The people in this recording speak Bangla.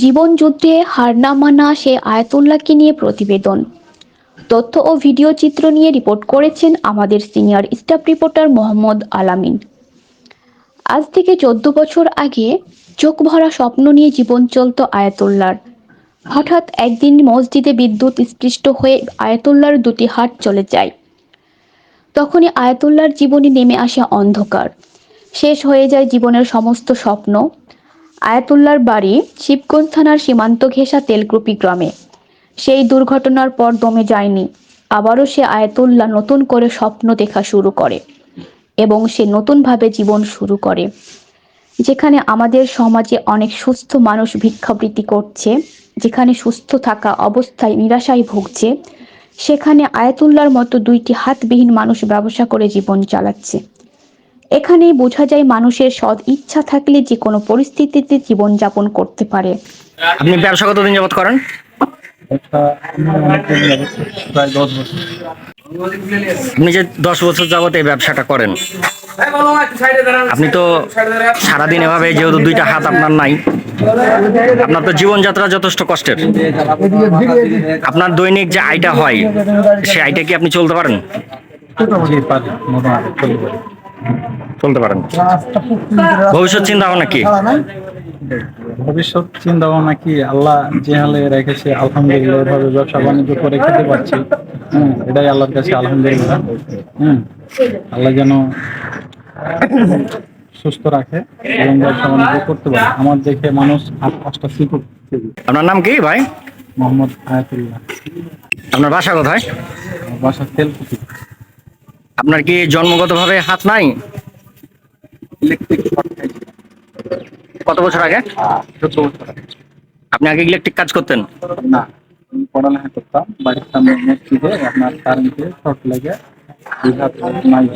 জীবনযুদ্ধে হার না মানা সে আয়াতুল্লাহকে নিয়ে প্রতিবেদন। তথ্য ও ভিডিও চিত্র নিয়ে রিপোর্ট করেছেন আমাদের সিনিয়র স্টাফ রিপোর্টার মোহাম্মদ আলামিন। আজ থেকে চোদ্দ বছর আগে চোখ ভরা স্বপ্ন নিয়ে জীবন চলত আয়াতুল্লার হঠাৎ একদিন মসজিদে বিদ্যুৎ স্পৃষ্ট হয়ে আয়াতুল্লার দুটি হাত চলে যায়। তখনই আয়াতুল্লার জীবনে নেমে আসে অন্ধকার। শেষ হয়ে যায় জীবনের সমস্ত স্বপ্ন। আয়াতুল্লাহর বাড়ি শিবগঞ্জ থানার সীমান্ত ঘেঁষা তেলকুপি গ্রামে। সেই দুর্ঘটনার পর দমে যায়নি। আবারও সে আয়াতুল্লাহ নতুন করে স্বপ্ন দেখা শুরু করে এবং সে নতুনভাবে জীবন শুরু করে। যেখানে আমাদের সমাজে অনেক সুস্থ মানুষ ভিক্ষাবৃত্তি করছে, যেখানে সুস্থ থাকা অবস্থায় নিরাশায় ভুগছে, সেখানে আয়াতুল্লার মতো দুইটি হাতবিহীন মানুষ ব্যবসা করে জীবন চালাচ্ছে। এখানেই বোঝা যায় মানুষের সৎ ইচ্ছা থাকলে যে কোনো পরিস্থিতিতে জীবনযাপন করতে পারে। আপনি ব্যবসা কতদিন যাবত করেন? আপনি যে দশ বছর যাবত এই ব্যবসাটা করেন, আপনি তো সারাদিন এভাবে যেহেতু দুইটা হাত আপনার নাই, আপনার তো জীবনযাত্রা যথেষ্ট কষ্টের। আপনার দৈনিক যে আয়টা হয়, সেই আয়টা কি আপনি চলতে পারেন? চলতে পারেন। ভবিষ্যৎ চিন্তা ভাবনা কি? ভবিষ্যৎ চিন্তা ভাবনা কি? আল্লাহ যে হালে রেখেছে আলহামদুলিল্লাহ এভাবে ব্যবসা বাণিজ্য করে খেতে পারছি। হ্যাঁ এটাই আল্লাহর কাছে আলহামদুলিল্লাহ। হ্যাঁ আল্লাহ যেন সুস্থ রাখে এবং ব্যবসা বাণিজ্য করতে পারে। আমার দেখে মানুষ আট পাঁচটা শিখুক আপনার নাম কি ভাই? মোহাম্মদ আয়াতুল্লাহ। আপনার বাসা কোথায়? বাসা তেলকুপি আপনার কি জন্মগতভাবে হাত নাই? ইলেকট্রিক শর্ট খাইছে কত বছর আগে? চোদ্দ বছর আগে। আপনি আগে ইলেকট্রিক কাজ করতেন? না আমি পড়ালেখা করতাম। বাড়ির সামনে মসজিদে আপনার কারেন্টে শর্ট লেগে দুই হাত নাই।